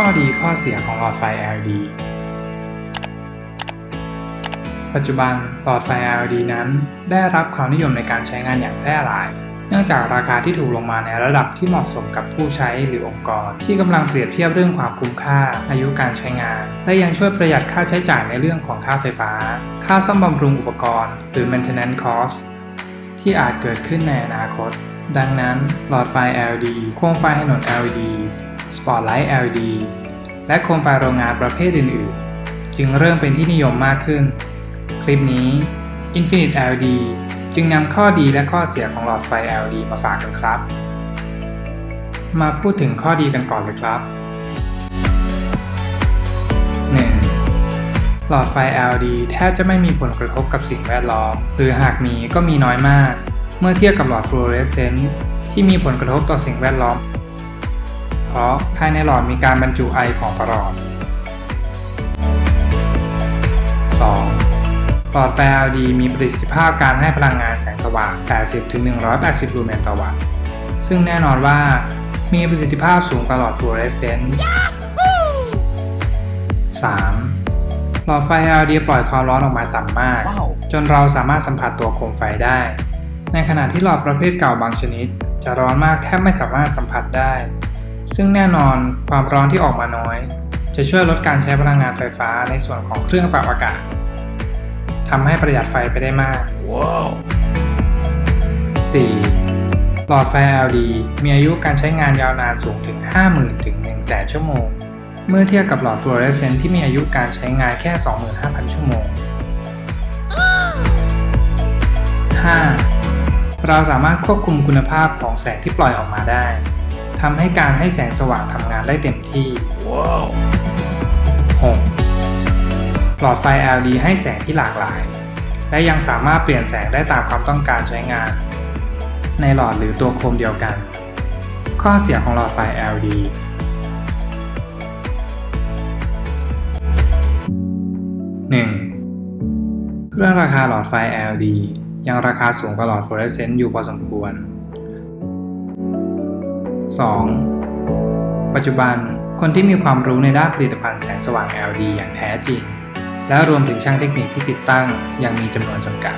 ข้อดีข้อเสียของหลอดไฟ LED ปัจจุบันหลอดไฟ LED นั้นได้รับความนิยมในการใช้งานอย่างแพร่หลาย เนื่องจากราคาที่ถูกลงมาในระดับที่เหมาะสมกับผู้ใช้หรือองค์กร ที่กำลังเปรียบเทียบเรื่องความคุ้มค่า อายุการใช้งาน และยังช่วยประหยัดค่าใช้จ่ายในเรื่องของค่าไฟฟ้า ค่าซ่อมบำรุงอุปกรณ์ หรือ maintenance cost ที่อาจเกิดขึ้นในอนาคต ดังนั้นหลอดไฟ LED โคมไฟถนน LED Spotlight LED และโคมไฟโรงงานประเภทอื่นๆ จึงเริ่มเป็นที่นิยมมากขึ้น คลิปนี้ Infinite LED จึงนำข้อดีและข้อเสียของหลอดไฟ LED มาฝากกันครับ มาพูดถึงข้อดีกันก่อนเลยครับ 1. หลอดไฟ LED แทบจะไม่มีผลกระทบกับสิ่งแวดล้อม หรือหากมีก็มีน้อยมาก เมื่อเทียบกับหลอดฟลูออเรสเซนต์ที่มีผลกระทบต่อสิ่งแวดล้อม ราะภายในหลอดมีการบรรจุไอของประหลอด 2. หลอดไฟ LED มีประสิทธิภาพการให้พลังงานแสงสว่าง 80-180 ลูเมนต่อวัตต์ ซึ่งแน่นอนว่ามีประสิทธิภาพสูงกว่าหลอดฟลูออเรสเซนต์ 3. หลอดไฟ LED ปล่อยความร้อนออกมาต่ำมาก Wow. จนเราสามารถสัมผัสตัวโคมไฟได้ ในขณะที่หลอดประเภทเก่าบางชนิด จะร้อนมากแทบไม่สามารถสัมผัสได้ ซึ่งแน่นอนความร้อนที่ออกมาน้อย จะช่วยลดการใช้พลังงานไฟฟ้าในส่วนของเครื่องปรับอากาศทำให้ประหยัดไฟไปได้มาก Wow. 4. หลอดไฟ LED มีอายุการใช้งานยาวนานสูงถึง 50,000 ถึง 100,000 ชั่วโมง เมื่อเทียบกับหลอดฟลูออเรสเซนต์ที่มีอายุการใช้งานแค่ 25,000 ชั่วโมง 5. เราสามารถควบคุมคุณภาพของแสงที่ปล่อยออกมาได้ทำให้การให้แสงสว่างทำงานได้เต็มที่ Wow. 6. หลอดไฟ LED ให้แสงที่หลากหลาย และยังสามารถเปลี่ยนแสงได้ตามความต้องการใช้งาน ในหลอดหรือตัวโคมเดียวกัน ข้อเสียของหลอดไฟ LED 1. เรื่องราคาหลอดไฟ LED ยังราคาสูงกว่าหลอดฟลูออเรสเซนต์อยู่พอสมควร 2. ปัจจุบันคนที่มีความรู้ในด้านผลิตภัณฑ์แสงสว่าง LED อย่างแท้จริง และรวมถึงช่างเทคนิคที่ติดตั้งยังมีจำนวนจำกัด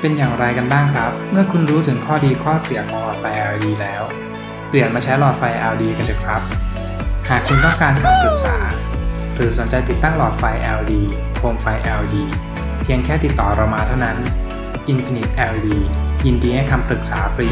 เป็นอย่างไรกันบ้างครับ เมื่อคุณรู้ถึงข้อดีข้อเสียของหลอดไฟ LED แล้ว เปลี่ยนมาใช้หลอดไฟ LED กันเถอะครับ หากคุณต้องการคำปรึกษา หรือสนใจติดตั้งหลอดไฟ LED โคมไฟ LED พียงแค่ติดต่อเรามาเท่านั้น Infinite LED ยินดีให้คำปรึกษาฟรี